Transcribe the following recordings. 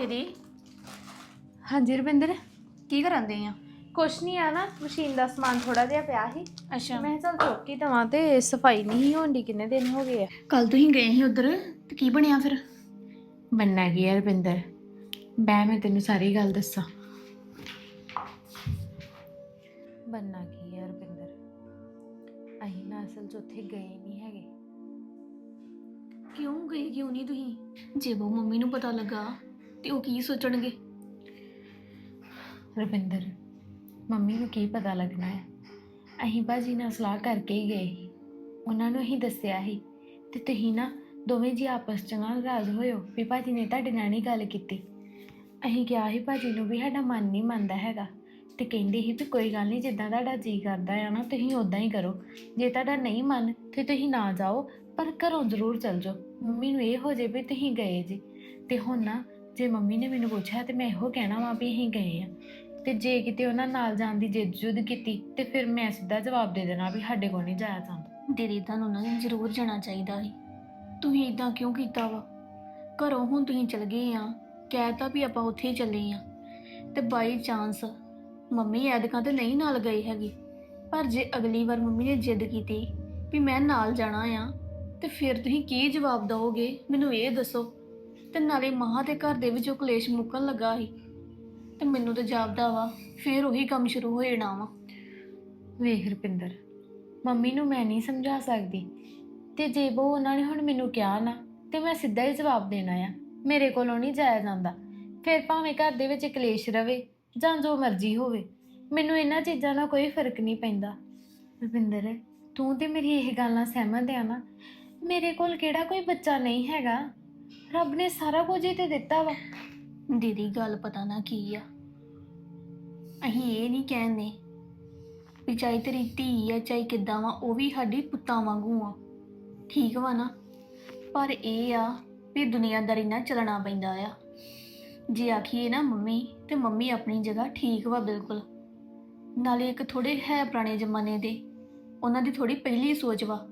ਦੀਦੀ? ਹਾਂਜੀ ਰਵਿੰਦਰ ਕੀ ਕਰਨ ਦੇ ਆ? ਕੁਛ ਨਹੀਂ ਆ ਨਾ ਮਸ਼ੀਨ ਦਾ ਸਮਾਨ ਥੋੜਾ ਜਿਹਾ ਪਿਆ ਸੀ। ਅੱਛਾ। ਮੈਂ ਚੱਲ ਚੁੱਕ ਹੀ ਦਵਾਂ ਤੇ ਸਫ਼ਾਈ ਨਹੀਂ ਹੋਣੀ ਕਿੰਨੇ ਦਿਨ ਹੋ ਗਏ ਆ? ਕੱਲ ਤੁਸੀਂ ਗਏ ਸੀ ਉਧਰ ਤੇ ਕੀ ਬਣਿਆ ਫਿਰ? ਬੰਨਾ ਕੀ ਆ ਰਵਿੰਦਰ ਬੈ ਮੈਂ ਤੈਨੂੰ ਸਾਰੀ ਗੱਲ ਦੱਸਾਂ। ਬੰਨਾ ਕੀ ਆ ਰਵਿੰਦਰ? ਅਸੀਂ ਨਾ ਅਸਲ 'ਚ ਉੱਥੇ ਗਏ ਨਹੀਂ ਹੈਗੇ। ਕਿਉਂ ਗਏ ਕਿਉਂ ਨਹੀਂ ਤੁਸੀਂ? ਜੇ ਉਹ ਮੰਮੀ ਨੂੰ ਪਤਾ ਲੱਗਾ ਤੇ ਉਹ ਕੀ ਸੋਚਣਗੇ? ਰਵਿੰਦਰ, ਮੰਮੀ ਨੂੰ ਕੀ ਪਤਾ ਲੱਗਣਾ ਹੈ? ਅਸੀਂ ਬਾਜੀ ਨਾਲ ਸਲਾਹ ਕਰਕੇ ਹੀ ਗਏ ਸੀ। ਉਹਨਾਂ ਨੂੰ ਹੀ ਦੱਸਿਆ ਸੀ ਤੇ ਤੁਸੀਂ ਨਾ ਦੋਵੇਂ ਜੀ ਆਪਸ ਚ ਨਾਲ ਰਾਜ਼ ਹੋਇਓ ਵੀ ਭਾਜੀ ਨੇ ਤੁਹਾਡੇ ਨਾਲ ਨਹੀਂ ਗੱਲ ਕੀਤੀ। ਅਸੀਂ ਕਿਹਾ ਸੀ ਭਾਜੀ ਨੂੰ ਵੀ ਸਾਡਾ ਮਨ ਨਹੀਂ ਮੰਨਦਾ ਹੈਗਾ ਤੇ ਕਹਿੰਦੇ ਸੀ ਵੀ ਕੋਈ ਗੱਲ ਨਹੀਂ, ਜਿੱਦਾਂ ਤੁਹਾਡਾ ਜੀ ਕਰਦਾ ਆ ਨਾ, ਤੁਸੀਂ ਉਦਾਂ ਹੀ ਕਰੋ। ਜੇ ਤੁਹਾਡਾ ਨਹੀਂ ਮਨ ਤੇ ਤੁਸੀਂ ਨਾ ਜਾਓ, ਪਰ ਘਰੋਂ ਜ਼ਰੂਰ ਚੱਲ ਜਾਓ। ਮੰਮੀ ਨੂੰ ਇਹ ਹੋ ਜੇ ਵੀ ਤੁਸੀਂ ਗਏ ਜੀ। ਤੇ ਹੁਣ ਨਾ ਜੇ ਮੰਮੀ ਨੇ ਮੈਨੂੰ ਪੁੱਛਿਆ ਤੇ ਮੈਂ ਇਹੋ ਕਹਿਣਾ ਵਾ ਵੀ ਅਸੀਂ ਗਏ ਆ। ਤੇ ਜੇ ਕਿਤੇ ਉਹਨਾਂ ਨਾਲ ਜਾਣ ਦੀ ਜਿੱਦ ਜੁਦ ਕੀਤੀ, ਤੇ ਫਿਰ ਮੈਂ ਸਿੱਧਾ ਜਵਾਬ ਦੇ ਦੇਣਾ ਵੀ ਸਾਡੇ ਕੋਲ ਨਹੀਂ ਜਾਇਆ ਜਾਂਦਾ। ਦੀਦੀ, ਤੁਹਾਨੂੰ ਨਾ ਜ਼ਰੂਰ ਜਾਣਾ ਚਾਹੀਦਾ ਸੀ। ਤੁਸੀਂ ਇਦਾਂ ਕਿਉਂ ਕੀਤਾ ਵਾ? ਘਰੋਂ ਹੁਣ ਤੁਸੀਂ ਚਲ ਗਏ ਆ ਕਹਿਤਾ ਵੀ ਆਪਾਂ ਉੱਥੇ ਹੀ ਚੱਲੇ ਆ। ਤੇ ਬਾਈ ਚਾਂਸ ਮੰਮੀ ਐਦਕਾਂ ਤੇ ਨਹੀਂ ਨਾਲ ਗਈ ਹੈਗੀ। ਪਰ ਜੇ ਅਗਲੀ ਵਾਰ ਮੰਮੀ ਨੇ ਜਿੱਦ ਕੀਤੀ ਵੀ ਮੈਂ ਨਾਲ ਜਾਣਾ ਆ, ਤੇ ਫਿਰ ਤੁਸੀਂ ਕੀ ਜਵਾਬ ਦਿਓਗੇ ਮੈਨੂੰ ਇਹ ਦੱਸੋ। ਤੇ ਨਾਲੇ ਮਹਾਂ ਦੇ ਘਰ ਦੇ ਵਿੱਚੋਂ ਕਲੇਸ਼ ਮੁੱਕਣ ਲੱਗਾ ਸੀ। ਤੇ ਮੈਨੂੰ ਤਾਂ ਜਾਪਦਾ ਵਾ, ਫਿਰ ਉਹੀ ਕੰਮ ਸ਼ੁਰੂ ਹੋ ਜਾਣਾ ਵਾ। ਵੇਖ ਰੁਪਿੰਦਰ, ਮੰਮੀ ਨੂੰ ਮੈਂ ਨਹੀਂ ਸਮਝਾ ਸਕਦੀ। ਤੇ ਜੇ ਉਹ ਉਹਨਾਂ ਨੇ ਹੁਣ ਮੈਨੂੰ ਕਿਹਾ ਨਾ, ਤੇ ਮੈਂ ਸਿੱਧਾ ਹੀ ਜਵਾਬ ਦੇਣਾ ਆ। ਮੇਰੇ ਕੋਲੋਂ ਨਹੀਂ ਜਾਇਆ ਜਾਂਦਾ। ਫਿਰ ਭਾਵੇਂ ਘਰ ਦੇ ਵਿੱਚ ਕਲੇਸ਼ ਰਵੇ, ਜਾਂ ਜੋ ਮਰਜ਼ੀ ਹੋਵੇ, ਮੈਨੂੰ ਇਹਨਾਂ ਚੀਜ਼ਾਂ ਨਾਲ ਕੋਈ ਫ਼ਰਕ ਨਹੀਂ ਪੈਂਦਾ। ਰੁਪਿੰਦਰ, ਤੂੰ ਤੇ ਮੇਰੀ ਇਹ ਗੱਲ ਨਾਲ ਸਹਿਮਤ ਆ ਨਾ। ਮੇਰੇ ਕੋਲ ਕਿਹੜਾ ਕੋਈ ਬੱਚਾ ਨਹੀਂ ਹੈਗਾ? ਰੱਬ ਨੇ ਸਾਰਾ ਕੁਝ ਹੀ ਤੇ ਦਿੱਤਾ ਵਾ। ਦੀਦੀ, ਗੱਲ ਪਤਾ ਨਾ ਕੀ ਆ। ਅਸੀਂ ਇਹ ਨਹੀਂ ਕਹਿੰਦੇ ਵੀ ਚਾਹੇ ਤੇਰੀ ਧੀ ਆ, ਚਾਹੇ ਕਿੱਦਾਂ ਵਾ, ਉਹ ਵੀ ਸਾਡੀ ਪੁੱਤਾਂ ਵਾਂਗੂ ਆ। ਠੀਕ ਵਾ ਨਾ? ਪਰ ਇਹ ਆ ਵੀ ਦੁਨੀਆਦਾਰੀ ਨਾਲ ਚੱਲਣਾ ਪੈਂਦਾ ਆ। ਜੇ ਆਖੀਏ ਨਾ ਮੰਮੀ, ਤੇ ਮੰਮੀ ਆਪਣੀ ਜਗ੍ਹਾ ਠੀਕ ਵਾ ਬਿਲਕੁਲ। ਨਾਲੇ ਇੱਕ ਥੋੜੇ ਹੈ ਪੁਰਾਣੇ ਜ਼ਮਾਨੇ ਦੇ। ਉਹਨਾਂ ਦੀ ਥੋੜੀ ਪਹਿਲੀ ਸੋਚ ਵਾ।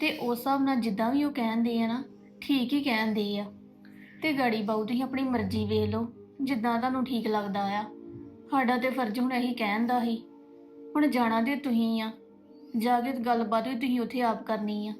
ਤੇ ਉਸ ਹਿਸਾਬ ਨਾਲ ਜਿੱਦਾਂ ਵੀ ਉਹ ਕਹਿੰਦੇ ਆ ਨਾ ਠੀਕ ਹੀ ਕਹਿੰਦੇ ਆ। ਤੇ ਗਾੜੀ ਬਾਊ ਤੁਸੀਂ ਆਪਣੀ ਮਰਜ਼ੀ ਵੇਖ ਲਓ, ਜਿੱਦਾਂ ਤੁਹਾਨੂੰ ਠੀਕ ਲੱਗਦਾ ਆ। ਸਾਡਾ ਤੇ ਫਰਜ਼ ਹੁਣ ਇਹੀ ਕਹਿਣ ਦਾ ਹੀ। ਹੁਣ ਜਾਣਾ ਤੇ ਤੁਸੀਂ ਆ। ਜਾ ਕੇ ਗੱਲਬਾਤ ਵੀ ਤੁਸੀਂ ਉੱਥੇ ਆਪ ਕਰਨੀ ਆ।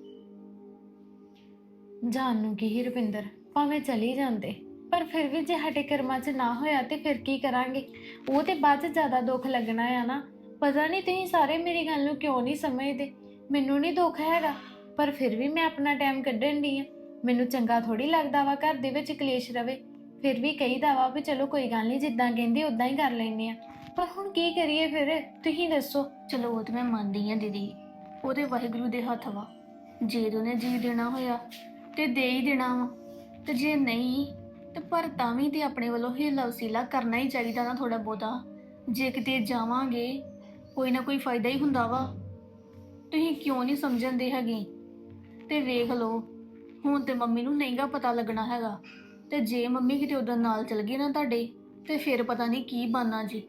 ਜਾਣ ਨੂੰ ਕੀ ਹੀ ਰੁਪਿੰਦਰ, ਭਾਵੇਂ ਚਲੀ ਜਾਂਦੇ। ਪਰ ਫਿਰ ਵੀ ਜੇ ਸਾਡੇ ਕਰਮਾਂ 'ਚ ਨਾ ਹੋਇਆ ਤੇ ਫਿਰ ਕੀ ਕਰਾਂਗੇ? ਉਹ ਤੇ ਬਾਅਦ 'ਚ ਜ਼ਿਆਦਾ ਦੁੱਖ ਲੱਗਣਾ ਆ ਨਾ। ਪਤਾ ਨਹੀਂ ਤੁਸੀਂ ਸਾਰੇ ਮੇਰੀ ਗੱਲ ਨੂੰ ਕਿਉਂ ਨਹੀਂ ਸਮਝਦੇ? ਮੈਨੂੰ ਨਹੀਂ ਦੁੱਖ ਹੈਗਾ, ਪਰ ਫਿਰ ਵੀ ਮੈਂ ਆਪਣਾ ਟਾਈਮ ਕੱਢਣ ਦੀ ਆ। ਮੈਨੂੰ ਚੰਗਾ ਥੋੜੀ ਲੱਗਦਾ ਵਾ, ਘਰ ਦੇ ਵਿੱਚ ਕਲੇਸ਼ ਰਵੇ। ਫਿਰ ਵੀ ਕਹੀਦਾ ਵਾ ਵੀ ਚਲੋ ਕੋਈ ਗੱਲ ਨਹੀਂ, ਜਿੱਦਾਂ ਕਹਿੰਦੇ ਉਦਾਂ ਹੀ ਕਰ ਲੈਨੇ ਆ। ਪਰ ਹੁਣ ਕੀ ਕਰੀਏ ਫਿਰ? ਤੁਸੀਂ ਦੱਸੋ। ਚਲੋ ਉਹ ਤੇ ਮੈਂ ਮੰਨਦੀ ਆ ਦੀਦੀ। ਉਹ ਉਹਦੇ ਵਾਹਿਗੁਰੂ ਦੇ ਹੱਥ ਵਾ। ਜੇ ਉਹਨੇ ਜੀ ਦੇਣਾ ਹੋਇਆ ਤੇ ਦੇ ਹੀ ਦੇਣਾ ਵਾ। ਤੇ ਜੇ ਨਹੀਂ, ਤੇ ਪਰ ਤਾਂ ਵੀ ਤੇ ਆਪਣੇ ਵੱਲੋਂ ਹੀਲਾ ਵਸੀਲਾ ਕਰਨਾ ਹੀ ਚਾਹੀਦਾ ਨਾ ਥੋੜਾ ਬਹੁਤਾ। ਜੇ ਕਿਤੇ ਜਾਵਾਂਗੇ, ਕੋਈ ਨਾ ਕੋਈ ਫਾਇਦਾ ਹੀ ਹੁੰਦਾ ਵਾ। ਤੁਸੀਂ ਕਿਉਂ ਨਹੀਂ ਸਮਝਣਦੇ ਹੈਗੇ? ਤੇ ਵੇਖ ਲਓ ਹੁਣ ਤੇ ਮੰਮੀ ਨੂੰ ਨਹੀਂਗਾ ਪਤਾ ਲੱਗਣਾ ਹੈਗਾ। ਤੇ ਜੇ ਮੰਮੀ ਕਿਤੇ ਉਦੋਂ ਨਾਲ ਚਲ ਗਈ ਨਾ ਤੁਹਾਡੇ, ਤੇ ਫਿਰ ਪਤਾ ਨਹੀਂ ਕੀ ਬਣਨਾ ਜੀ।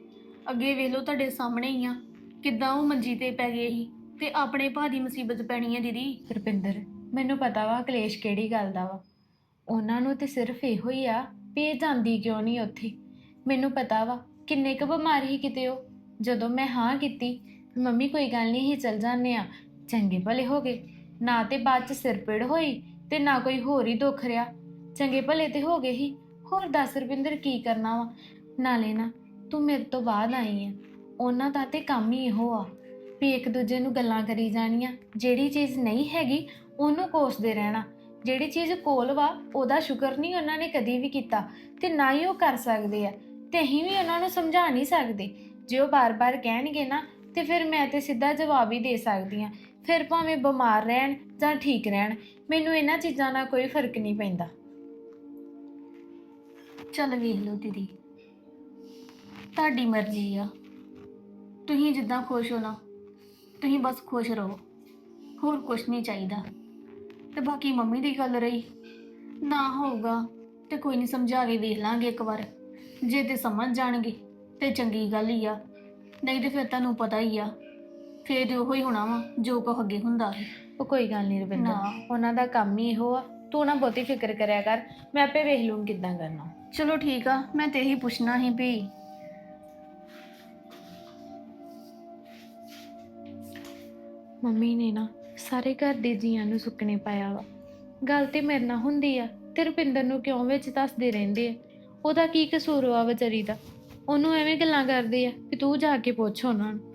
ਅੱਗੇ ਵੇਖ ਲਓ ਤੁਹਾਡੇ ਸਾਹਮਣੇ ਹੀ ਆ, ਕਿੱਦਾਂ ਉਹ ਮੰਜੀ ਤੇ ਪੈ ਗਏ ਸੀ। ਤੇ ਆਪਣੇ ਭਾਅ ਦੀ ਮੁਸੀਬਤ ਪੈਣੀ ਹੈ ਦੀਦੀ। ਰੁਪਿੰਦਰ, ਮੈਨੂੰ ਪਤਾ ਵਾ ਕਲੇਸ਼ ਕਿਹੜੀ ਗੱਲ ਦਾ ਵਾ। ਉਹਨਾਂ ਨੂੰ ਤੇ ਸਿਰਫ ਇਹੋ ਹੀ ਆ ਵੀ ਇਹ ਜਾਂਦੀ ਕਿਉਂ ਨਹੀਂ ਉੱਥੇ। ਮੈਨੂੰ ਪਤਾ ਵਾ ਕਿੰਨੇ ਕੁ ਬਿਮਾਰ ਹੀ ਕਿਤੇ ਉਹ। ਜਦੋਂ ਮੈਂ ਹਾਂ ਕੀਤੀ, ਮੰਮੀ ਕੋਈ ਗੱਲ ਨਹੀਂ ਹੀ ਚੱਲ ਜਾਂਦੇ ਆ ਚੰਗੇ ਭਲੇ ਹੋ ਗਏ। ਨਾ ਤੇ ਬਾਅਦ ਚ ਸਿਰ ਪੀੜ ਹੋਈ ਤੇ ਨਾ ਕੋਈ ਹੋਰ ਹੀ ਦੁੱਖ ਰਿਹਾ। ਚੰਗੇ ਭਲੇ ਤੇ ਹੋ ਗਏ ਹੀ ਹੋਰ ਦੱਸ ਰੁਪਿੰਦਰ ਕੀ ਕਰਨਾ ਵਾ? ਨਾਲੇ ਨਾ, ਤੂੰ ਮੇਰੇ ਤੋਂ ਬਾਅਦ ਆਈ ਆ। ਉਹਨਾਂ ਦਾ ਤੇ ਕੰਮ ਹੀ ਇਹੋ ਆ ਵੀ ਇੱਕ ਦੂਜੇ ਨੂੰ ਗੱਲਾਂ ਕਰੀ ਜਾਣੀਆਂ। ਜਿਹੜੀ ਚੀਜ਼ ਨਹੀਂ ਹੈਗੀ, ਉਹਨੂੰ ਕੋਸਦੇ ਰਹਿਣਾ। ਜਿਹੜੀ ਚੀਜ਼ ਕੋਲ ਵਾ, ਉਹਦਾ ਸ਼ੁਕਰ ਨਹੀਂ ਉਹਨਾਂ ਨੇ ਕਦੀ ਵੀ ਕੀਤਾ ਤੇ ਨਾ ਹੀ ਉਹ ਕਰ ਸਕਦੇ ਆ। ਤੇ ਅਸੀਂ ਵੀ ਉਹਨਾਂ ਨੂੰ ਸਮਝਾ ਨਹੀਂ ਸਕਦੇ। ਜੇ ਉਹ ਬਾਰ-ਬਾਰ ਕਹਿਣਗੇ ਨਾ, ਤੇ ਫਿਰ ਮੈਂ ਤੇ ਸਿੱਧਾ ਜਵਾਬ ਹੀ ਦੇ ਸਕਦੀ ਆ। ਫਿਰ ਭਾਵੇਂ ਬਿਮਾਰ ਰਹਿਣ ਜਾਂ ਠੀਕ ਰਹਿਣ, ਮੈਨੂੰ ਇਹਨਾਂ ਚੀਜ਼ਾਂ ਨਾਲ ਕੋਈ ਫ਼ਰਕ ਨਹੀਂ ਪੈਂਦਾ। ਚੱਲ ਵੇਖ ਲਓ ਦੀਦੀ। ਤੁਹਾਡੀ ਮਰਜ਼ੀ ਆ। ਤੁਸੀਂ ਜਿੱਦਾਂ ਖੁਸ਼ ਹੋ ਨਾ, ਤੁਸੀਂ ਬਸ ਖੁਸ਼ ਰਹੋ। ਹੋਰ ਕੁਝ ਨਹੀਂ ਚਾਹੀਦਾ। ਤੇ ਬਾਕੀ ਮੰਮੀ ਦੀ ਗੱਲ ਰਹੀ। ਨਾ ਹੋਊਗਾ ਤੇ ਕੋਈ ਨਹੀਂ ਸਮਝਾ ਕੇ ਵੇਖ ਲਾਂਗੇ ਇੱਕ ਵਾਰ। ਜੇ ਤੇ ਸਮਝ ਜਾਣਗੇ ਤੇ ਚੰਗੀ ਗੱਲ ਹੀ ਆ। ਨਹੀਂ ਤੇ ਫਿਰ ਤੁਹਾਨੂੰ ਪਤਾ ਹੀ ਆ ਫੇਰ ਉਹੋ ਹੀ ਹੋਣਾ ਵਾ ਜੋ ਕੋ ਅੱਗੇ ਹੁੰਦਾ ਉਹ ਕੋਈ ਗੱਲ ਨਹੀਂ ਰਵਿੰਦਰ ਨਾ। ਉਹਨਾਂ ਦਾ ਕੰਮ ਹੀ ਇਹੋ ਆ। ਤੂੰ ਨਾ ਬਹੁਤੀ ਫਿਕਰ ਕਰਿਆ ਕਰ ਮੈਂ ਆਪੇ ਵੇਖ ਲੂੰ ਕਿੱਦਾਂ ਕਰਨਾ। ਚਲੋ ਠੀਕ ਆ ਮੈਂ ਤੇ ਇਹੀ ਪੁੱਛਣਾ ਸੀ ਵੀ ਮੰਮੀ ਨੇ ਨਾ ਸਾਰੇ ਘਰ ਦੇ ਜੀਆਂ ਨੂੰ ਸੁੱਕਣੇ ਪਾਇਆ ਵਾ। ਗੱਲ ਤੇ ਮੇਰੇ ਨਾਲ ਹੁੰਦੀ ਆ ਤੇ ਰੁਪਿੰਦਰ ਨੂੰ ਕਿਉਂ ਵਿੱਚ ਦੱਸਦੇ ਰਹਿੰਦੇ ਆ? ਉਹਦਾ ਕੀ ਕਸੂਰ ਵਾ ਵਿਚਾਰੀ ਦਾ? ਉਹਨੂੰ ਐਵੇਂ ਗੱਲਾਂ ਕਰਦੇ ਆ ਕਿ ਤੂੰ ਜਾ ਕੇ ਪੁੱਛ ਉਹਨਾਂ ਨੂੰ।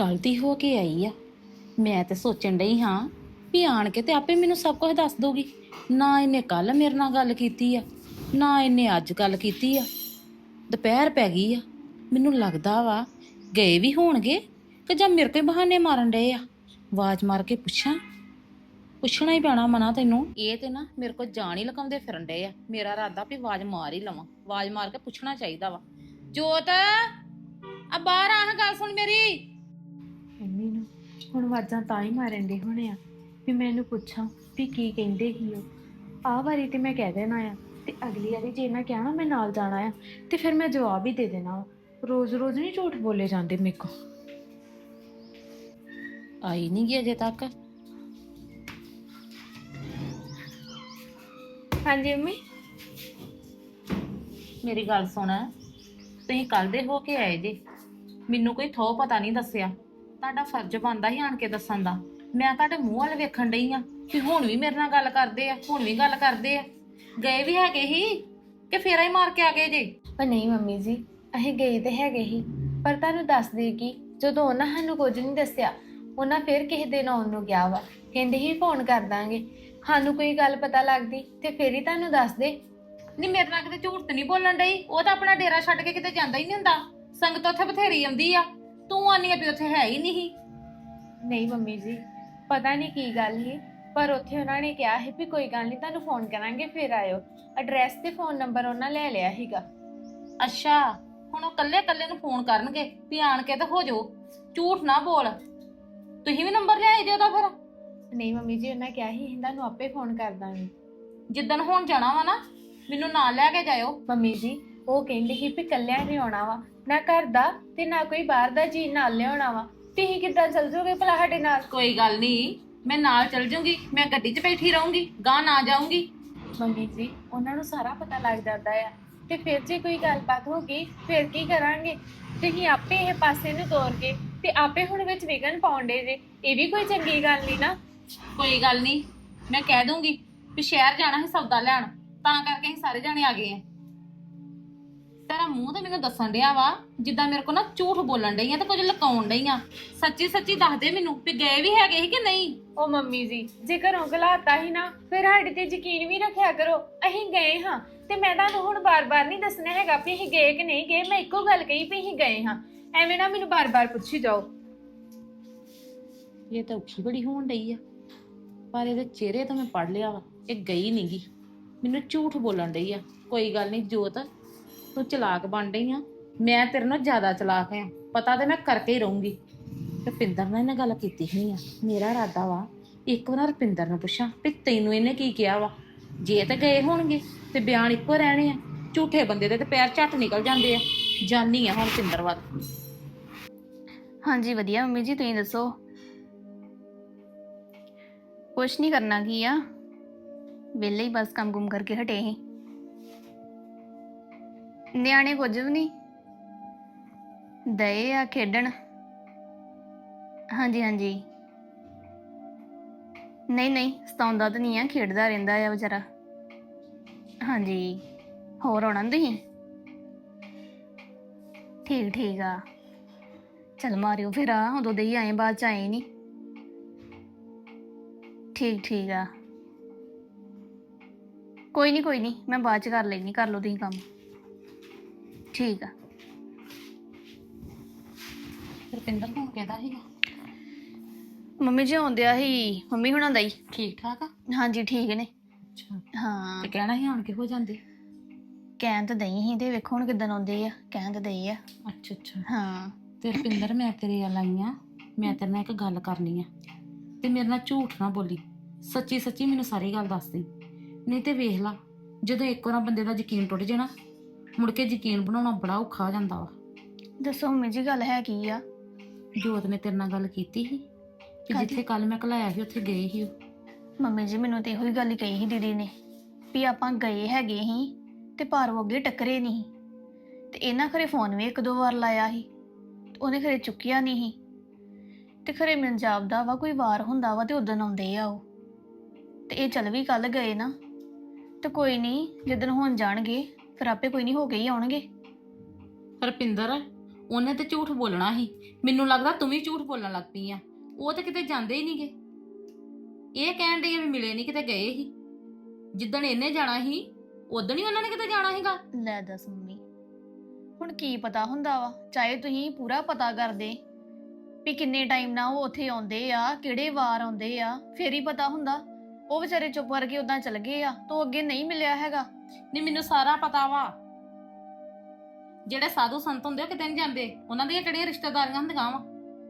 ਗਲਤੀ ਹੋ ਕੇ ਆਈ ਆ। ਮੈਂ ਤੇ ਸੋਚਣ ਡਈ ਹਾਂ ਵੀ ਆਣ ਕੇ ਤੇ ਆਪੇ ਮੈਨੂੰ ਸਭ ਕੁਝ ਦੱਸ ਦੋਗੀ ਨਾ ਇਹਨੇ ਕੱਲ ਮੇਰੇ ਨਾਲ ਗੱਲ ਕੀਤੀ ਆ, ਨਾ ਇਹਨੇ ਅੱਜ ਗੱਲ ਕੀਤੀ ਆ। ਦੁਪਹਿਰ ਪੈ ਗਈ ਆ। ਮੈਨੂੰ ਲੱਗਦਾ ਵਾ ਗਏ ਵੀ ਹੋਣਗੇ ਕਿ ਜਾਂ ਮੇਰੇ ਕੋਈ ਬਹਾਨੇ ਮਾਰਨ ਡਏ ਆ। ਆਵਾਜ਼ ਮਾਰ ਕੇ ਪੁੱਛਾਂ। ਪੁੱਛਣਾ ਹੀ ਪੈਣਾ ਮਨਾ ਤੈਨੂੰ। ਇਹ ਤੇ ਨਾ ਮੇਰੇ ਕੋਲ ਜਾਣ ਹੀ ਲਗਾਉਂਦੇ ਫਿਰਨ ਡਏ ਆ। ਮੇਰਾ ਇਰਾਦਾ ਵੀ ਆਵਾਜ਼ ਮਾਰ ਹੀ ਲਵਾਂ। ਆਵਾਜ਼ ਮਾਰ ਕੇ ਪੁੱਛਣਾ ਚਾਹੀਦਾ ਵਾ। ਜੋਤ, ਆ ਬਾਹਰ ਆਹ ਗੱਲ ਸੁਣ ਮੇਰੀ। ਹੁਣ ਆਵਾਜ਼ਾਂ ਤਾਂ ਹੀ ਮਾਰਨ ਦੇ ਹੋਣੇ ਆ ਵੀ ਮੈਂ ਇਹਨੂੰ ਪੁੱਛਾਂ ਵੀ ਕੀ ਕਹਿੰਦੇ ਕੀ ਉਹ। ਆਹ ਵਾਰੀ ਤੇ ਮੈਂ ਕਹਿ ਦੇਣਾ ਆ ਤੇ ਅਗਲੀ ਵਾਰੀ ਜੇ ਇਹਨਾਂ ਕਿਹਾ ਨਾ ਮੈਂ ਨਾਲ ਜਾਣਾ ਆ ਤੇ ਫਿਰ ਮੈਂ ਜਵਾਬ ਹੀ ਦੇ ਦੇਣਾ ਰੋਜ਼-ਰੋਜ਼ ਨਹੀਂ ਝੂਠ ਬੋਲੇ ਜਾਂਦੇ ਮੇਰੇ ਕੋਲ। ਆਈ ਨਹੀਂ ਗਈ ਅਜੇ ਤੱਕ। ਹਾਂਜੀ ਮੰਮੀ। ਮੇਰੀ ਗੱਲ ਸੁਣ ਤੁਸੀਂ ਕੱਲ ਦੇ ਹੋ ਕੇ ਆਏ ਜੇ। ਮੈਨੂੰ ਕੋਈ ਥੋ ਪਤਾ ਨਹੀਂ ਦੱਸਿਆ। ਤੁਹਾਡਾ ਫਰਜ਼ ਬਣਦਾ ਹੀ ਆਣ ਕੇ ਦੱਸਣ ਦਾ। ਮੈਂ ਤੁਹਾਡੇ ਮੂੰਹ ਵੱਲ ਵੇਖਣ ਡਈ ਆ ਕਿ ਹੁਣ ਵੀ ਮੇਰੇ ਨਾਲ ਗੱਲ ਕਰਦੇ ਆ ਹੁਣ ਵੀ ਗੱਲ ਕਰਦੇ ਆ। ਗਏ ਵੀ ਹੈਗੇ ਹੀ ਕਿ ਫੇਰਾ ਹੀ ਮਾਰ ਕੇ ਆ ਗਏ ਜੇ? ਪਰ ਨਹੀਂ ਮੰਮੀ ਜੀ ਅਸੀਂ ਗਏ ਤੇ ਹੈਗੇ ਹੀ ਪਰ ਤੁਹਾਨੂੰ ਦੱਸ ਦੇ ਕਿ ਜਦੋਂ ਉਹਨਾਂ ਸਾਨੂੰ ਕੁਝ ਨਹੀਂ ਦੱਸਿਆ ਉਹਨਾਂ ਫਿਰ ਕਿਸੇ ਦਿਨ ਆਉਣ ਨੂੰ ਗਿਆ ਵਾ। ਕਹਿੰਦੇ ਹੀ ਫੋਨ ਕਰ ਦਾਂਗੇ। ਸਾਨੂੰ ਕੋਈ ਗੱਲ ਪਤਾ ਲੱਗਦੀ ਤੇ ਫਿਰ ਹੀ ਤੁਹਾਨੂੰ ਦੱਸ ਦੇ। ਨਹੀਂ ਮੇਰੇ ਨਾਲ ਕਿਤੇ ਝੂਠ ਤੇ ਨਹੀਂ ਬੋਲਣ ਡਈ। ਉਹ ਤਾਂ ਆਪਣਾ ਡੇਰਾ ਛੱਡ ਕੇ ਕਿਤੇ ਜਾਂਦਾ ਹੀ ਨਹੀਂ ਹੁੰਦਾ। ਸੰਗਤ ਉੱਥੇ ਬਥੇਰੀ ਆਉਂਦੀ ਆ। ਤੂੰ ਆਨੀ ਆ ਵੀ ਉੱਥੇ ਹੈ ਹੀ ਨਹੀਂ। ਨਹੀਂ ਮੰਮੀ ਜੀ ਪਤਾ ਨਹੀਂ ਕੀ ਗੱਲ ਸੀ ਪਰ ਉੱਥੇ ਉਹਨਾਂ ਨੇ ਕਿਹਾ ਸੀ ਵੀ ਕੋਈ ਗੱਲ ਨਹੀਂ ਤੁਹਾਨੂੰ ਫੋਨ ਕਰਾਂਗੇ ਫਿਰ ਆਇਓ। ਐਡਰੈਸ ਤੇ ਫੋਨ ਨੰਬਰ ਉਹਨਾਂ ਲੈ ਲਿਆ ਸੀਗਾ। ਅੱਛਾ ਹੁਣ ਉਹ ਕੱਲੇ ਕੱਲੇ ਨੂੰ ਫੋਨ ਕਰਨਗੇ ਵੀ ਆਣ ਕੇ ਤੇ ਹੋ ਜਾਓ। ਝੂਠ ਨਾ ਬੋਲ। ਤੁਸੀਂ ਵੀ ਨੰਬਰ ਲਿਆਏ ਜੇ ਉਹਦਾ ਫਿਰ। ਨਹੀਂ ਮੰਮੀ ਜੀ ਉਹਨਾਂ ਕਿਹਾ ਸੀ ਇਹਨਾਂ ਨੂੰ ਆਪੇ ਫੋਨ ਕਰ ਦਾਂਗੇ। ਜਿੱਦਣ ਹੁਣ ਜਾਣਾ ਵਾ ਨਾ ਮੈਨੂੰ ਨਾਲ ਲੈ ਕੇ ਜਾਇਓ। ਮੰਮੀ ਜੀ ਉਹ ਕਹਿੰਦੇ ਸੀ ਵੀ ਕੱਲਿਆਂ ਨਹੀਂ ਆਉਣਾ ਵਾ ਨਾ ਘਰ ਦਾ ਤੇ ਨਾ ਕੋਈ ਬਾਹਰ ਦਾ ਜੀ ਨਾਲ ਲਿਆਉਣਾ ਵਾ। ਤੁਸੀਂ ਕਿੱਦਾਂ ਚੱਲ ਜਾਓਗੇ ਭਲਾ ਸਾਡੇ ਨਾਲ? ਕੋਈ ਗੱਲ ਨਹੀਂ ਮੈਂ ਨਾਲ ਚੱਲ ਜੂੰਗੀ ਮੈਂ ਗੱਡੀ 'ਚ ਬੈਠੀ ਰਹੂੰਗੀ ਗਾਂ ਨਾ ਜਾਊਂਗੀ। ਮੰਮੀ ਜੀ ਉਹਨਾਂ ਨੂੰ ਸਾਰਾ ਪਤਾ ਲੱਗ ਜਾਂਦਾ ਆ। ਤੇ ਫਿਰ ਜੇ ਕੋਈ ਗੱਲਬਾਤ ਹੋ ਗਈ ਫਿਰ ਕੀ ਕਰਾਂਗੇ? ਤੁਸੀਂ ਆਪੇ ਇਹ ਪਾਸੇ ਨੂੰ ਤੋਰ ਕੇ ਤੇ ਆਪੇ ਹੁਣ ਵਿੱਚ ਵਿਗਨ ਪਾਉਂਦੇ ਜੇ। ਇਹ ਵੀ ਕੋਈ ਚੰਗੀ ਗੱਲ ਨਹੀਂ ਨਾ। ਕੋਈ ਗੱਲ ਨਹੀਂ ਮੈਂ ਕਹਿ ਦੂੰਗੀ ਵੀ ਸ਼ਹਿਰ ਜਾਣਾ ਸੀ ਸੌਦਾ ਲੈਣ ਤਾਂ ਕਰਕੇ ਅਸੀਂ ਸਾਰੇ ਜਾਣੇ ਆ ਗਏ ਆ। ਮੂੰਹ ਤੇ ਮੈਨੂੰ ਦੱਸਣ ਡਿਆ ਵਾ ਜਿੱਦਾਂ ਮੇਰੇ ਕੋ ਨਾ ਝੂਠ ਬੋਲਣ ਡਈ ਆ ਤੇ ਕੁਝ ਲਕਾਉਣ ਡਈ ਆ। ਸੱਚੀ ਸੱਚੀ ਦੱਸ ਦੇ ਮੈਨੂੰ ਵੀ ਗਏ ਵੀ ਹੈਗੇ ਸੀ ਕਿ ਨਹੀਂ? ਉਹ ਮੰਮੀ ਜੀ ਜੇ ਘਰੋਂ ਗਲਾਤਾ ਹੀ ਨਾ ਫਿਰ ਸਾਡੇ ਤੇ ਯਕੀਨ ਵੀ ਰੱਖਿਆ ਕਰੋ ਅਸੀਂ ਗਏ ਹਾਂ। ਤੇ ਮੈਂ ਤੁਹਾਨੂੰ ਹੁਣ ਬਾਰ-ਬਾਰ ਨਹੀਂ ਦੱਸਣਾ ਹੈਗਾ ਵੀ ਅਸੀਂ ਗਏ ਕਿ ਨਹੀਂ ਗਏ ਮੈਂ ਇੱਕੋ ਗੱਲ ਕਹੀ ਵੀ ਅਸੀਂ ਗਏ ਹਾਂ। ਐਵੇਂ ਨਾ ਮੈਨੂੰ ਬਾਰ-ਬਾਰ ਪੁੱਛੀ ਜਾਓ। ਇਹ ਤਾਂ ਔਖੀ ਬੜੀ ਹੋਣ ਡਈ ਆ। ਪਰ ਇਹਦੇ ਚਿਹਰੇ ਤੋਂ ਮੈਂ ਪੜ ਲਿਆ ਵਾ ਇਹ ਗਈ ਨਹੀਂਗੀ ਮੈਨੂੰ ਝੂਠ ਬੋਲਣ ਡਈ ਆ। ਕੋਈ ਗੱਲ ਨਹੀਂ ਜੋਤ ਤੂੰ ਚਲਾਕ ਬਣ ਡਈ ਆ। ਮੈਂ ਤੇਰੇ ਨਾਲ ਜ਼ਿਆਦਾ ਚਲਾਕ ਆ। ਪਤਾ ਤੇ ਮੈਂ ਕਰਕੇ ਹੀ ਰਹੂੰਗੀ। ਰੁਪਿੰਦਰ ਨਾਲ ਇਹਨੇ ਗੱਲ ਕੀਤੀ ਨਹੀਂ ਆ। ਮੇਰਾ ਇਰਾਦਾ ਵਾ, ਇੱਕ ਵਾਰ ਰੁਪਿੰਦਰ ਨੂੰ ਪੁੱਛਾਂ ਵੀ ਤੈਨੂੰ ਇਹਨੇ ਕੀ ਕਿਹਾ ਵਾ? ਜੇ ਤੇ ਗਏ ਹੋਣਗੇ ਤੇ ਬਿਆਨ ਇੱਕੋ ਰਹਿਣੇ ਆ। ਝੂਠੇ ਬੰਦੇ ਦੇ ਤੇ ਪੈਰ ਝੱਟ ਨਿਕਲ ਜਾਂਦੇ ਆ। ਜਾਨੀ ਆ ਹੁਣ ਰੁਪਿੰਦਰ ਵੱਲ। ਹਾਂਜੀ, ਵਧੀਆ ਮੰਮੀ ਜੀ, ਤੁਸੀਂ ਦੱਸੋ? ਕੁਛ ਨਹੀਂ ਕਰਨਾ ਕੀ ਆ? ਵਿਹਲੇ ਹੀ ਬਸ ਕੰਮ ਗੁੰਮ ਕਰਕੇ ਹਟੇ ਸੀ। ਨਿਆਣੇ ਕੁਝ ਵੀ ਨਹੀਂ। ਦਏ ਆ ਖੇਡਣ। ਹਾਂਜੀ ਹਾਂਜੀ। ਨਹੀਂ ਨਹੀਂ, ਸਤਾਉਂਦਾ ਤਾਂ ਨਹੀਂ ਆ, ਖੇਡਦਾ ਰਹਿੰਦਾ ਆ ਵਿਚਾਰਾ। ਹਾਂਜੀ, ਹੋਰ ਆਉਣਾ ਤੁਸੀਂ? ਠੀਕ ਠੀਕ ਆ। ਚਲ ਮਾਰਿਓ ਫਿਰ ਆ, ਉਦੋਂ ਦੇ ਹੀ ਆਏ, ਬਾਅਦ ਚ ਆਏ ਨਹੀਂ ਠੀਕ ਠੀਕ ਆ। ਕੋਈ ਨਹੀਂ ਕੋਈ ਨਹੀਂ ਮੈਂ ਬਾਅਦ ਚ ਕਰ ਲੈਣੀ ਕਰ ਲਓ ਤੁਸੀਂ ਕੰਮ। ਠੀਕ ਆ। ਰਪਿੰਦਰ ਨੂੰ ਕਹਿੰਦਾ ਸੀਗਾ? ਮੰਮੀ ਜੀ ਆਉਂਦਿਆ ਸੀ ਮੰਮੀ ਹੁਣਾਂ ਦਾ ਹੀ। ਠੀਕ ਠਾਕ ਆ? ਹਾਂਜੀ ਠੀਕ ਨੇ। ਅੱਛਾ। ਹਾਂ। ਤੇ ਕਹਿਣਾ ਸੀ ਆਣ ਕੇ ਹੋ ਜਾਂਦੇ? ਕਹਿਣ ਤਾਂ ਦਈ ਸੀ ਤੇ ਵੇਖੋ ਹੁਣ ਕਿਦਾਂ ਆਉਂਦੇ ਆ ਕਹਿਣ ਤਾਂ ਦਈ ਆ। ਅੱਛਾ ਅੱਛਾ। ਹਾਂ। ਤੇ ਰਪਿੰਦਰ ਮੈਂ ਤੇਰੇ ਵੱਲ ਆਈ ਆ ਮੈਂ ਤੇਰੇ ਨਾਲ ਇੱਕ ਗੱਲ ਕਰਨੀ ਆ। ਤੇ ਮੇਰੇ ਨਾਲ ਝੂਠ ਨਾ ਬੋਲੀ। ਸੱਚੀ ਸੱਚੀ ਮੈਨੂੰ ਸਾਰੀ ਗੱਲ ਦੱਸ ਦੇ ਨਹੀਂ ਤੇ ਵੇਖ ਲਾ ਜਦੋਂ ਇੱਕ ਵਾਰ ਬੰਦੇ ਦਾ ਯਕੀਨ ਟੁੱਟ ਜਾਣਾ ਮੁੜ ਕੇ ਯਕੀਨ ਬਣਾਉਣਾ ਬੜਾ ਔਖਾ ਹੋ ਜਾਂਦਾ ਵਾ। ਦੱਸੋ ਮੰਮੀ ਜੀ ਗੱਲ ਹੈ ਕੀ ਆ? ਜੋਤ ਨੇ ਤੇਰੇ ਨਾਲ ਗੱਲ ਕੀਤੀ ਸੀ ਕਿ ਕਾਹਦੀ? ਜਿੱਥੇ ਕੱਲ ਮੈਂ ਘਲਾਇਆ ਸੀ ਉੱਥੇ ਗਏ ਸੀ ਉਹ। ਮੰਮੀ ਜੀ ਮੈਨੂੰ ਤੇ ਇਹੋ ਹੀ ਗੱਲ ਹੀ ਕਹੀ ਸੀ ਦੀਦੀ ਨੇ ਵੀ ਆਪਾਂ ਗਏ ਹੈਗੇ ਸੀ ਤੇ ਪਰ ਉਹ ਅੱਗੇ ਟੱਕਰੇ ਨਹੀਂ ਤੇ ਇਹਨਾਂ ਖਰੇ ਫੋਨ ਵੀ ਇੱਕ ਦੋ ਵਾਰ ਲਾਇਆ ਸੀ ਤੇ ਉਹਨੇ ਖਰੇ ਚੁੱਕਿਆ ਨਹੀਂ ਸੀ। ਤੇ ਖਰੇ ਮੈਨੂੰ ਜਾਪਦਾ ਵਾ ਕੋਈ ਵਾਰ ਹੁੰਦਾ ਵਾ ਤੇ ਉਦੋਂ ਆਉਂਦੇ ਆ ਉਹ। ਤੇ ਇਹ ਚੱਲ ਵੀ ਕੱਲ ਗਏ ਨਾ ਤੇ ਕੋਈ ਨਹੀਂ ਜਦੋਂ ਹੁਣ ਜਾਣਗੇ ਫਿਰ ਆਪੇ ਕੋਈ ਨਹੀਂ ਹੋ ਹੀ ਆਉਣਗੇ। ਰਪਿੰਦਰ ਉਹਨੇ ਤੇ ਝੂਠ ਬੋਲਣਾ ਸੀ। ਮੈਨੂੰ ਲੱਗਦਾ ਤੂੰ ਵੀ ਝੂਠ ਬੋਲਣ ਲੱਗ ਪਈ ਆ। ਉਹ ਤੇ ਕਿਤੇ ਜਾਂਦੇ ਹੀ ਨਹੀਂਗੇ। ਇਹ ਕਹਿਣ ਦੇ ਵੀ ਮਿਲੇ ਨਹੀਂ ਕਿਤੇ ਗਏ ਸੀ। ਜਿੱਦਣ ਇਹਨੇ ਜਾਣਾ ਸੀ ਉਦੋਂ ਹੀ ਉਹਨਾਂ ਨੇ ਕਿਤੇ ਜਾਣਾ ਸੀਗਾ। ਲੈ ਦੱਸ ਮੰਮੀ ਹੁਣ ਕੀ ਪਤਾ ਹੁੰਦਾ ਵਾ? ਚਾਹੇ ਤੁਸੀਂ ਪੂਰਾ ਪਤਾ ਕਰਦੇ ਵੀ ਕਿੰਨੇ ਟਾਈਮ ਨਾਲ ਉਹ ਉੱਥੇ ਆਉਂਦੇ ਆ ਕਿਹੜੇ ਵਾਰ ਆਉਂਦੇ ਆ ਫੇਰ ਹੀ ਪਤਾ ਹੁੰਦਾ। ਉਹ ਵਿਚਾਰੇ ਚੁੱਪ ਕਰਕੇ ਉਦਾਂ ਚਲ ਗਏ ਆ ਤੋਂ ਅੱਗੇ ਨਹੀਂ ਮਿਲਿਆ ਹੈਗਾ। ਨਹੀਂ ਮੈਨੂੰ ਸਾਰਾ ਪਤਾ ਵਾ। ਜਿਹੜੇ ਸਾਧੂ ਸੰਤ ਹੁੰਦੇ ਉਹ ਕਿਤੇ ਨਹੀਂ ਜਾਂਦੇ। ਉਹਨਾਂ ਦੀਆਂ ਕਿਹੜੀਆਂ ਰਿਸ਼ਤੇਦਾਰੀਆਂ ਹੁੰਦੀਆਂ ਵਾ?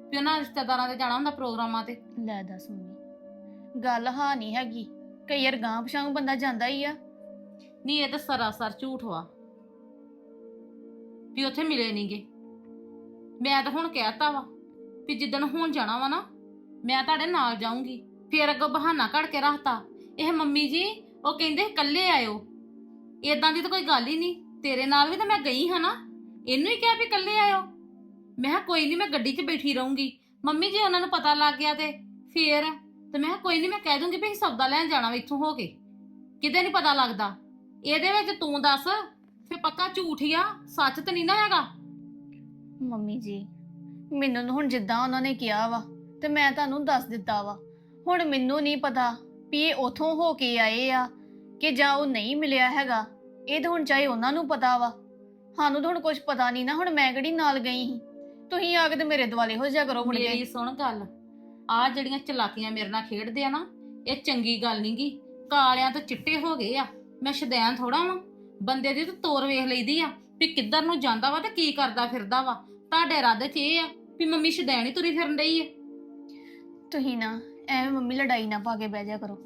ਵੀ ਉਹਨਾਂ ਰਿਸ਼ਤੇਦਾਰਾਂ ਦੇ ਜਾਣਾ ਹੁੰਦਾ ਪ੍ਰੋਗਰਾਮਾਂ ਤੇ। ਲੈ ਦੱਸ ਮੰਮੀ ਗੱਲ ਹਾਂ ਨਹੀਂ ਹੈਗੀ। ਕਈ ਵਾਰ ਗਾਂ ਪਛਾਂ ਬੰਦਾ ਜਾਂਦਾ ਹੀ ਆ। ਨਹੀਂ ਇਹ ਤਾਂ ਸਰਾਸਰ ਝੂਠ ਵਾ। ਵੀ ਉੱਥੇ ਮਿਲੇ ਨਹੀਂਗੇ ਮੈਂ ਤਾਂ ਹੁਣ ਕਹਿਤਾ ਵਾ ਵੀ ਜਿੱਦਣ ਹੁਣ ਜਾਣਾ ਵਾ ਨਾ ਮੈਂ ਤੁਹਾਡੇ ਨਾਲ ਜਾਊਂਗੀ। ਫੇਰ ਅੱਗੋਂ ਬਹਾਨਾ ਘੜ ਕੇ ਰੱਖਤਾ। ਇਹ ਮੰਮੀ ਜੀ ਉਹ ਕਹਿੰਦੇ ਇਕੱਲੇ ਆਇਓ। ਇਦਾਂ ਦੀ ਤਾਂ ਕੋਈ ਗੱਲ ਹੀ ਨਹੀਂ, ਤੇਰੇ ਨਾਲ ਵੀ ਤਾਂ ਮੈਂ ਗਈ ਹਾਂ ਨਾ। ਇਹਨੂੰ ਹੀ ਕਿਹਾ ਵੀ ਇਕੱਲੇ ਆਇਓ। ਮੈਂ ਕਿਹਾ, ਕੋਈ ਨਹੀਂ, ਮੈਂ ਗੱਡੀ 'ਚ ਬੈਠੀ ਰਹੂੰਗੀ। ਮੰਮੀ ਜੀ, ਉਹਨਾਂ ਨੂੰ ਪਤਾ ਲੱਗ ਗਿਆ ਤੇ ਫੇਰ ਤੇ ਮੈਂ ਕਿਹਾ, ਕੋਈ ਨਹੀਂ, ਮੈਂ ਕਹਿ ਦੂੰਗੀ ਵੀ ਅਸੀਂ ਸੌਦਾ ਲੈਣ ਜਾਣਾ ਵਾ ਇੱਥੋਂ ਹੋ ਕੇ। ਕਿਤੇ ਨਹੀਂ ਪਤਾ ਲੱਗਦਾ। ਇਹਦੇ ਵਿੱਚ ਤੂੰ ਦੱਸ ਫੇ ਪੱਕਾ ਝੂਠ ਹੀ ਆ, ਸੱਚ ਤਾਂ ਨਹੀਂ ਨਾ ਹੈਗਾ। ਮੰਮੀ ਜੀ, ਮੈਨੂੰ ਤਾਂ ਹੁਣ ਜਿੱਦਾਂ ਉਹਨਾਂ ਨੇ ਕਿਹਾ ਵਾ ਤੇ ਮੈਂ ਤੁਹਾਨੂੰ ਦੱਸ ਦਿੱਤਾ ਵਾ। ਹੁਣ ਮੈਨੂੰ ਨਹੀਂ ਪਤਾ ਵੀ ਇਹ ਉਥੋਂ ਹੋ ਕੇ ਆਏ ਆ ਕਿ ਜਾਂ ਉਹ ਨਹੀਂ ਮਿਲਿਆ ਹੈਗਾ ਇਹ ਤਾਂ ਹੁਣ ਚਾਹੇ ਉਹਨਾਂ ਨੂੰ ਪਤਾ ਵਾ। ਸਾਨੂੰ ਤਾਂ ਹੁਣ ਕੁਝ ਪਤਾ ਨਹੀਂ ਨਾ ਹੁਣ ਮੈਂ ਕਿਹੜੀ ਨਾਲ ਗਈ ਸੀ? ਤੁਸੀਂ ਆ ਕੇ ਤੇ ਮੇਰੇ ਦੁਆਲੇ ਹੋ ਜਾ ਕਰੋ ਮੁੜ ਮੇਰੀ ਕੇ ਸੁਣ ਗੱਲ। ਆ ਜਿਹੜੀਆਂ ਚਲਾਕੀਆਂ ਮੇਰੇ ਨਾਲ ਖੇਡਦੇ ਆ ਨਾ ਇਹ ਚੰਗੀ ਗੱਲ ਨਹੀਂਗੀ ਕਾਲਿਆਂ ਤੋਂ ਚਿੱਟੇ ਹੋ ਗਏ ਆ। ਮੈਂ ਸ਼ਦੈਨ ਥੋੜਾ ਵਾਂ। ਬੰਦੇ ਦੀ ਤਾਂ ਤੋਰ ਵੇਖ ਲਈਦੀ ਆ ਵੀ ਕਿੱਧਰ ਨੂੰ ਜਾਂਦਾ ਵਾ ਤੇ ਕੀ ਕਰਦਾ ਫਿਰਦਾ ਵਾ। ਤੁਹਾਡੇ ਇਰਾਦੇ 'ਚ ਇਹ ਆ ਵੀ ਮੰਮੀ ਸ਼ਦੈਨ ਹੀ ਤੁਰੀ ਫਿਰਨ ਡਈ ਏ। ਤੁਸੀਂ ਨਾ ਐਵੇਂ ਮੰਮੀ ਲੜਾਈ ਨਾ ਪਾ ਕੇ ਬਹਿ ਜਾ ਕਰੋ।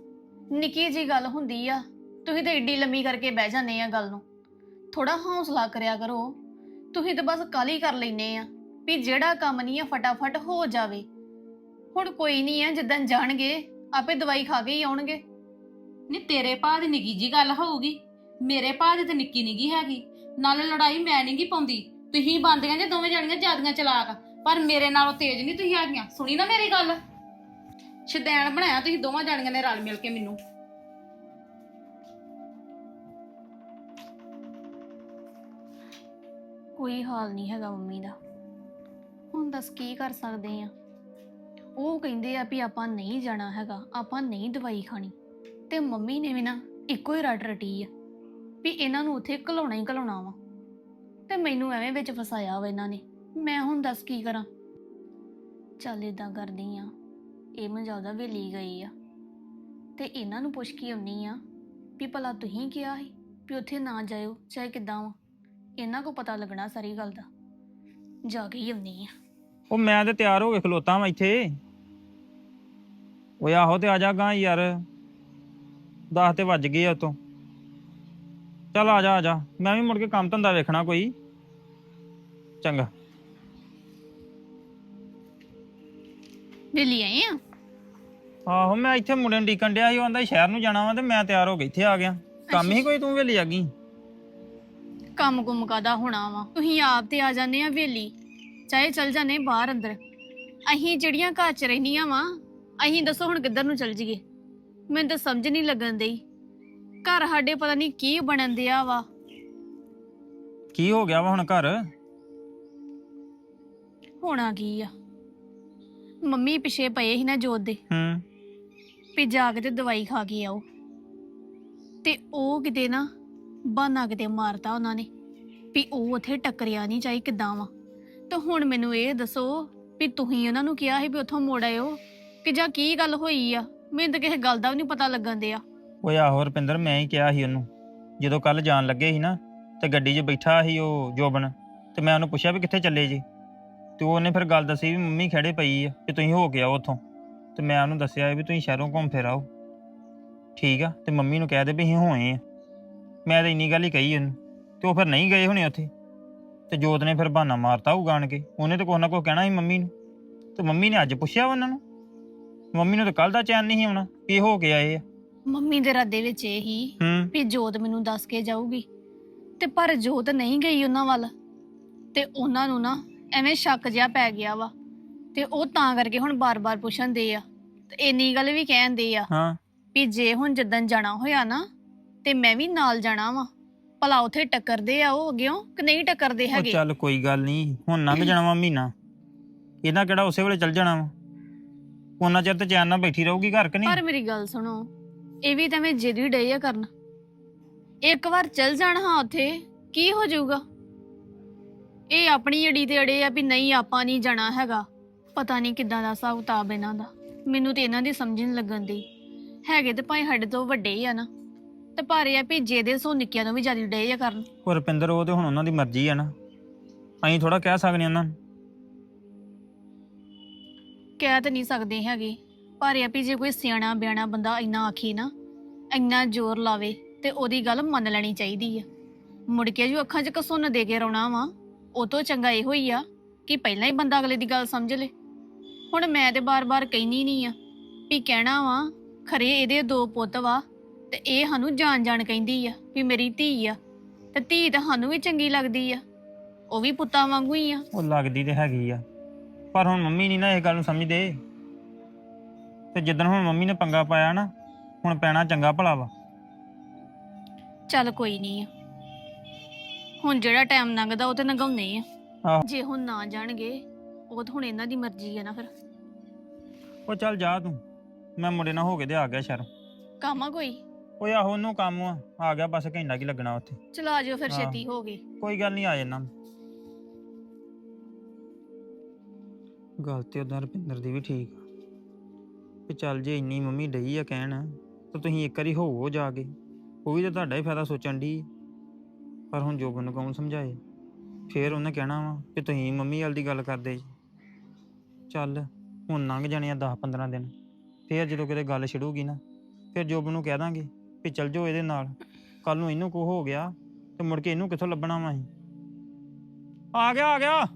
ਨਿੱਕੀ ਜੀ ਗੱਲ ਹੁੰਦੀ ਆ। ਤੁਸੀਂ ਤਾਂ ਏਡੀ ਲੰਮੀ ਕਰਕੇ ਬਹਿ ਜਾਂਦੇ ਆ ਗੱਲ ਨੂੰ। ਥੋੜਾ ਹੌਸਲਾ ਕਰਿਆ ਕਰੋ। ਤੁਸੀਂ ਤਾਂ ਬਸ ਕਾਲੀ ਕਰ ਲੈਨੇ ਆ ਵੀ ਜਿਹੜਾ ਕੰਮ ਨਹੀਂ ਆ ਫਟਾਫਟ ਹੋ ਜਾਵੇ। ਹੁਣ ਕੋਈ ਨਹੀਂ ਆ ਜਿੱਦਾਂ ਜਾਣਗੇ ਆਪੇ ਦਵਾਈ ਖਾ ਕੇ ਹੀ ਆਉਣਗੇ। ਨਹੀਂ ਤੇਰੇ ਭਾਅ ਦੀ ਨਿੱਕੀ ਜੀ ਗੱਲ ਹੋਊਗੀ। ਮੇਰੇ ਭਾਅ ਦੀ ਤੇ ਨਿੱਕੀ ਨਿੱਗੀ ਹੈਗੀ। ਨਾਲੇ ਲੜਾਈ ਮੈਂ ਨਹੀਂਗੀ ਪਾਉਂਦੀ। ਤੁਸੀਂ ਬੰਦੀਆਂ ਜੇ ਦੋਵੇਂ ਜਣੀਆਂ ਜਿਆਦੀਆਂ ਚਲਾਕ। ਪਰ ਮੇਰੇ ਨਾਲੋਂ ਤੇਜ਼ ਨਹੀਂ ਤੁਸੀਂ ਹੈਗੀਆਂ। ਸੁਣੀ ਨਾ ਮੇਰੀ ਗੱਲ। ਸ਼ਦੈਣ ਬਣਾਇਆ ਤੁਸੀਂ ਦੋਵਾਂ ਜਣੀਆਂ ਨੇ ਰਲ ਮਿਲ ਕੇ ਮੈਨੂੰ। ਕੋਈ ਹਾਲ ਨਹੀਂ ਹੈਗਾ ਮੰਮੀ ਦਾ। ਹੁਣ ਦੱਸ ਕੀ ਕਰ ਸਕਦੇ ਆ? ਉਹ ਕਹਿੰਦੇ ਆ ਵੀ ਆਪਾਂ ਨਹੀਂ ਜਾਣਾ ਹੈਗਾ, ਆਪਾਂ ਨਹੀਂ ਦਵਾਈ ਖਾਣੀ। ਤੇ ਮੰਮੀ ਨੇ ਵੀ ਨਾ ਇੱਕੋ ਹੀ ਰੱਟ ਰਟੀ ਆ ਵੀ ਇਹਨਾਂ ਨੂੰ ਉੱਥੇ ਘਲਾਉਣਾ ਹੀ ਘਲਾਉਣਾ ਵਾ। ਤੇ ਮੈਨੂੰ ਐਵੇਂ ਵਿੱਚ ਫਸਾਇਆ ਵਾ ਇਹਨਾਂ ਨੇ। ਮੈਂ ਹੁਣ ਦੱਸ ਕੀ ਕਰਾਂ? ਚੱਲ ਇਦਾਂ ਕਰਦੀ ਆ। ਇਹ ਮਜਾਉਦਾ ਵੇਲੀ ਗਈ ਆ। ਤੇ ਇਹਨਾਂ ਨੂੰ ਪੁੱਛ ਕੇ ਆਉਣੀ ਆ ਵੀ ਭਲਾ ਤੁਸੀਂ ਕਿਹਾ ਸੀ ਵੀ ਉੱਥੇ ਨਾ ਜਾਇਓ, ਚਾਹੇ ਕਿਦਾਂ ਵਾ। ਇਹਨਾਂ ਕੋ ਪਤਾ ਲੱਗਣਾ ਸਾਰੀ ਗੱਲ ਦਾ। ਜਾ ਕੇ ਹੀ ਆਉਣੀ ਆ। ਉਹ ਮੈਂ ਤੇ ਤਿਆਰ ਹੋ ਕੇ ਖਲੋਤਾ ਵਾਂ ਇੱਥੇ। ਓਏ ਆਹੋ ਤੇ ਆ ਜਾ ਗਾਂ ਯਾਰ। 10 ਤੇ ਵੱਜ ਗਏ ਆ ਉਤੋਂ। ਚੱਲ ਆ ਜਾ ਆ ਜਾ। ਮੈਂ ਵੀ ਮੁੜ ਕੇ ਕੰਮ ਧੰਦਾ ਵੇਖਣਾ ਕੋਈ। ਚੰਗਾ। ਵੇਲੀ ਆਏ ਆ? ਆਹੋ ਮੈਂ ਇੱਥੇ ਮੁੰਡੇ ਨੂੰ ਡੀਕਣ ਡਿਆ ਸੀ ਉਹ ਆਂਦਾ ਸ਼ਹਿਰ ਨੂੰ ਜਾਣਾ ਵਾ ਤੇ ਮੈਂ ਤਿਆਰ ਹੋ ਕੇ ਇੱਥੇ ਆ ਗਿਆ। ਕੰਮ ਹੀ ਕੋਈ ਤੂੰ ਵੇਲੀ ਆ ਗਈ। ਕੰਮ ਕੁਮ ਕਾਦਾ ਹੋਣਾ ਵਾ? ਤੁਸੀਂ ਆਪ ਤੇ ਆ ਜਾਂਦੇ ਆ ਵੇਲੀ ਚਾਹੇ ਚਲ ਜਾਂਦੇ ਬਾਹਰ ਅੰਦਰ। ਅਸੀਂ ਜਿਹੜੀਆਂ ਘਰ ਚ ਰਹਿੰਦੀਆਂ ਵਾ ਅਸੀਂ ਦੱਸੋ ਹੁਣ ਕਿੱਧਰ ਨੂੰ ਚਲ ਜੀਏ ਮੈਨੂੰ ਤਾਂ ਸਮਝ ਨਹੀਂ ਲੱਗਣ ਦਈ ਘਰ ਸਾਡੇ ਪਤਾ ਨਹੀਂ ਕੀ ਬਣਨ ਦਿਆ ਵਾ। ਕੀ ਹੋ ਗਿਆ ਵਾ ਹੁਣ ਘਰ? ਹੋਣਾ ਕੀ ਆ? ਮੰਮੀ ਪਿਛੇ ਪਏ ਸੀ ਨਾ ਜੋਤ ਦੇ। ਹੂੰ। ਵੀ ਜਾ ਕੇ ਤੇ ਦਵਾਈ ਖਾ ਕੇ ਆਓ। ਤੇ ਉਹ ਕਿਤੇ ਨਾ ਬਹਾਨਾ ਕਿਤੇ ਮਾਰਤਾ ਉਹਨਾਂ ਨੇ, ਵੀ ਉਹ ਉੱਥੇ ਟੱਕਰਿਆ ਨਹੀਂ ਚਾਹੀ ਕਿਦਾਂ ਵਾ। ਤੇ ਹੁਣ ਮੈਨੂੰ ਇਹ ਦੱਸੋ ਵੀ ਤੁਸੀਂ ਉਹਨਾਂ ਨੂੰ ਕਿਹਾ ਸੀ ਵੀ ਉੱਥੋਂ ਮੋੜ ਆਇਓ, ਕਿ ਜਾਂ ਕੀ ਗੱਲ ਹੋਈ ਆ? ਮੈਨੂੰ ਤਾਂ ਕਿਸੇ ਗੱਲ ਦਾ ਵੀ ਨਹੀਂ ਪਤਾ ਲੱਗਣ ਦਿਆ। ਓਏ ਆਹੋ ਰੁਪਿੰਦਰ, ਮੈਂ ਹੀ ਕਿਹਾ ਸੀ ਉਹਨੂੰ। ਜਦੋਂ ਕੱਲ ਜਾਣ ਲੱਗੇ ਸੀ ਨਾ, ਤੇ ਗੱਡੀ 'ਚ ਬੈਠਾ ਸੀ ਉਹ ਜੋਬਨ, ਤੇ ਮੈਂ ਉਹਨੂੰ ਪੁੱਛਿਆ ਵੀ ਕਿੱਥੇ ਚੱਲੇ ਜੀ? ਤੇ ਉਹਨੇ ਫਿਰ ਗੱਲ ਦੱਸੀ ਵੀ ਮੰਮੀ ਖੜੇ ਪਈ ਆ ਕਿ ਤੁਸੀਂ ਹੋ ਕੇ ਆਓ ਉੱਥੋਂ। ਤੇ ਮੈਂ ਉਹਨੂੰ ਦੱਸਿਆ ਵੀ ਤੁਸੀਂ ਸ਼ਹਿਰੋਂ ਘੁੰਮ ਫਿਰ ਆਓ। ਠੀਕ ਆ, ਤੇ ਮੰਮੀ ਨੂੰ ਕਹਿ ਦੇ ਵੀ ਅਸੀਂ ਹੋਏ ਆ। ਮੈਂ ਤਾਂ ਇੰਨੀ ਗੱਲ ਹੀ ਕਹੀ ਉਹਨੂੰ ਤੇ ਉਹ ਫਿਰ ਨਹੀਂ ਗਏ ਹੋਣੇ ਉੱਥੇ। ਤੇ ਜੋਤ ਨੇ ਫਿਰ ਬਹਾਨਾ ਮਾਰਤਾ ਉਹ ਗਾਣ ਕੇ। ਉਹਨੇ ਤਾਂ ਕੁਛ ਨਾ ਕੁਛ ਕਹਿਣਾ ਸੀ ਮੰਮੀ ਨੂੰ। ਤੇ ਮੰਮੀ ਨੇ ਅੱਜ ਪੁੱਛਿਆ ਉਹਨਾਂ ਨੂੰ? ਮੰਮੀ ਨੂੰ ਤਾਂ ਕੱਲ ਦਾ ਚੈਨ ਨਹੀਂ ਸੀ ਆਉਣਾ ਵੀ ਇਹ ਹੋ ਕੇ ਆਏ ਆ। ਮੰਮੀ ਦੇ ਰੱਦੇ ਵਿੱਚ ਇਹ ਹੀ ਹੂੰ। ਵੀ ਜੋਤ ਮੈਨੂੰ ਦੱਸ ਕੇ ਜਾਊਗੀ। ਤੇ ਪਰ ਜੋਤ ਨਹੀਂ ਗਈ ਉਹਨਾਂ ਵੱਲ। ਤੇ ਉਹਨਾਂ ਨੂੰ ਨਾ ਐਵੇਂ ਸ਼ੱਕ ਜਿਹਾ ਪੈ ਗਿਆ ਵਾ। ਤੇ ਉਹ ਤਾਂ ਕਰਕੇ ਹੁਣ ਬਾਰ-ਬਾਰ ਪੁੱਛਣ ਦੇ ਆ। ਤੇ ਇੰਨੀ ਗੱਲ ਵੀ ਕਹਿੰਦੇ ਆ ਹਾਂ। ਵੀ ਜੇ ਹੁਣ ਜਦਨ ਜਾਣਾ ਹੋਇਆ ਨਾ ਤੇ ਮੈਂ ਵੀ ਨਾਲ ਜਾਣਾ ਵਾ। ਭਲਾ ਉਥੇ ਟੱਕਰਦੇ ਆ ਉਹ ਅੱਗਿਓਂ ਕਿ ਨਹੀਂ ਟੱਕਰਦੇ ਉਹ ਹੈਗੇ? ਚੱਲ ਕੋਈ ਗੱਲ ਨਹੀਂ ਹੁਣ ਲੰਘ ਜਾਣਾ ਵਾ ਮਹੀਨਾ। ਇਹਨਾਂ ਕਿਹੜਾ ਉਸੇ ਵੇਲੇ ਚੱਲ ਜਾਣਾ ਵਾ? ਉਹਨਾਂ ਚਿਰ ਤੇ ਚੈਨ ਨਾਲ ਬੈਠੀ ਰਹੂਗੀ ਘਰ ਕਿ ਪਰ ਨਹੀਂ ਮੇਰੀ ਗੱਲ ਸੁਣੋ ਇਹ ਵੀ ਤਾਂ ਮੈਂ ਜਿੱਦੀ ਡਈ ਆ ਕਰਨ। ਇੱਕ ਵਾਰ ਚੱਲ ਜਾਣ ਹਾਂ ਉਥੇ ਕੀ ਹੋ ਜਾਊਗਾ? ਇਹ ਆਪਣੀ ਅੜੀ ਤੇ ਅੜੇ ਆ ਵੀ ਨਹੀਂ ਆਪਾਂ ਨਹੀਂ ਜਾਣਾ ਹੈਗਾ। ਪਤਾ ਨਹੀਂ ਕਿੱਦਾਂ ਦਾ ਹਿਸਾਬ ਕਿਤਾਬ ਇਹਨਾਂ ਦਾ। ਮੈਨੂੰ ਤੇ ਇਹਨਾਂ ਦੀ ਸਮਝ ਨਹੀਂ ਲੱਗਣ ਦੀ। ਹੈਗੇ ਤੇ ਭਾਵੇਂ ਸਾਡੇ ਤੋਂ ਵੱਡੇ ਹੀ ਆ ਨਾ। ਤੇ ਪਰ ਇਹ ਆ ਵੀ ਜਿਹਦੇ ਸੋ ਨਿੱਕਿਆਂ ਨੂੰ ਵੀ ਜ਼ਿਆਦਾ ਡੇ ਆ ਕਰਨ। ਉਹ ਰੁਪਿੰਦਰ ਉਹ ਤੇ ਹੁਣ ਉਹਨਾਂ ਦੀ ਮਰਜ਼ੀ ਆ ਨਾ। ਅਸੀਂ ਥੋੜਾ ਕਹਿ ਸਕਦੇ ਉਹਨਾਂ ਨੂੰ। ਕਹਿ ਤਾਂ ਨਹੀਂ ਸਕਦੇ ਹੈਗੇ। ਪਰ ਇਹ ਆ ਵੀ ਜੇ ਕੋਈ ਸਿਆਣਾ ਬਿਆਣਾ ਬੰਦਾ ਇੰਨਾ ਆਖੀ ਨਾ ਇੰਨਾ ਜ਼ੋਰ ਲਾਵੇ ਤੇ ਉਹਦੀ ਗੱਲ ਮੰਨ ਲੈਣੀ ਚਾਹੀਦੀ ਆ। ਮੁੜ ਕੇ ਜੋ ਅੱਖਾਂ 'ਚ ਕਸੁੰਨ ਦੇ ਕੇ ਰੋਣਾ ਵਾ ਉਹ ਤੋਂ ਚੰਗਾ ਇਹੋ ਹੀ ਆ ਕਿ ਪਹਿਲਾਂ ਹੀ ਬੰਦਾ ਅਗਲੇ ਦੀ ਗੱਲ ਸਮਝ ਲੇ। ਹੁਣ ਮੈਂ ਤੇ ਬਾਰ-ਬਾਰ ਕਹਿਨੀ ਨਹੀਂ ਆ ਵੀ ਕਹਿਣਾ ਵਾ ਖਰੇ ਇਹਦੇ ਦੋ ਪੁੱਤ ਵਾ ਤੇ ਇਹ ਸਾਨੂੰ ਜਾਣ-ਜਾਣ ਕਹਿੰਦੀ ਆ ਵੀ ਮੇਰੀ ਧੀ ਆ ਤੇ ਧੀ ਤਾਂ ਸਾਨੂੰ ਵੀ ਚੰਗੀ ਲੱਗਦੀ ਆ। ਉਹ ਵੀ ਪੁੱਤਾਂ ਵਾਂਗੂ ਹੀ ਆ। ਉਹ ਲੱਗਦੀ ਤੇ ਹੈਗੀ ਆ ਪਰ ਹੁਣ ਮੰਮੀ ਨਹੀਂ ਨਾ ਇਹ ਗੱਲ ਨੂੰ ਸਮਝਦੇ। ਤੇ ਜਿੱਦਣ ਹੁਣ ਮੰਮੀ ਨੇ ਪੰਗਾ ਪਾਇਆ ਨਾ ਹੁਣ ਪੈਣਾ ਚੰਗਾ ਭਲਾ ਵਾ। ਚੱਲ ਕੋਈ ਨਹੀਂ ਹੁਣ ਜਿਹੜਾ ਟਾਈਮ ਲੰਘਦਾ ਉਹ ਤੇ ਲੰਘਾਉਂਦੇ ਆ। ਆਹੋ। ਜੇ ਹੁਣ ਨਾ ਜਾਣਗੇ ਉਹ ਤਾਂ ਹੁਣ ਇਹਨਾਂ ਦੀ ਮਰਜ਼ੀ ਆ ਨਾ ਫਿਰ। ਉਹ ਚੱਲ ਜਾ ਤੂੰ ਮੈਂ ਮੁੰਡੇ ਨਾਲ ਹੋ ਕੇ ਤੇ ਆ ਗਿਆ ਸ਼ਹਿਰ। ਕੰਮ ਕੋਈ? ਓਏ ਆਹੋ ਉਹਨੂੰ ਕੰਮ ਆ ਆ ਗਿਆ ਬਸ ਘੰਟਾ ਕੀ ਲੱਗਣਾ ਉੱਥੇ। ਚਲਾ ਜਿਓ ਫਿਰ ਹਾਂ। ਛੇਤੀ ਹੋ ਗਏ ਕੋਈ ਗੱਲ ਨਹੀਂ ਆ ਜਾਣਾ ਗੱਲ ਤੇ ਉਦਾਂ ਰੁਪਿੰਦਰ ਦੀ ਵੀ ਠੀਕ ਆ। ਵੀ ਚੱਲ ਜੇ ਇੰਨੀ ਮੰਮੀ ਡਈ ਆ ਕਹਿਣ ਤਾਂ ਤੁਸੀਂ ਇੱਕ ਵਾਰੀ ਹੋਵੋ ਜਾ ਕੇ। ਉਹ ਵੀ ਤਾਂ ਤੁਹਾਡਾ ਹੀ ਫਾਇਦਾ ਸੋਚਣ ਦੀ ਪਰ ਹੁਣ ਜੋਬਨ ਨੂੰ ਕੌਣ ਸਮਝਾਏ? ਫੇਰ ਉਹਨੇ ਕਹਿਣਾ ਵਾ ਕਿ ਤੁਸੀਂ ਮੰਮੀ ਵਾਲ ਦੀ ਗੱਲ ਕਰਦੇ ਜੀ। ਚੱਲ ਹੁਣ ਲੰਘ ਜਾਣੇ ਆ 10 15 ਦਿਨ। ਫੇਰ ਜਦੋਂ ਕਿਤੇ ਗੱਲ ਛਿੜੂਗੀ ਨਾ ਫਿਰ ਜੋਬਨ ਨੂੰ ਕਹਿ ਦਾਂਗੇ ਵੀ ਚੱਲ ਜਾਓ ਇਹਦੇ ਨਾਲ। ਕੱਲ ਨੂੰ ਇਹਨੂੰ ਕੋ ਹੋ ਗਿਆ ਤੇ ਮੁੜ ਕੇ ਇਹਨੂੰ ਕਿੱਥੋਂ ਲੱਭਣਾ ਵਾ ਅਸੀਂ? ਆ ਗਿਆ ਆ ਗਿਆ।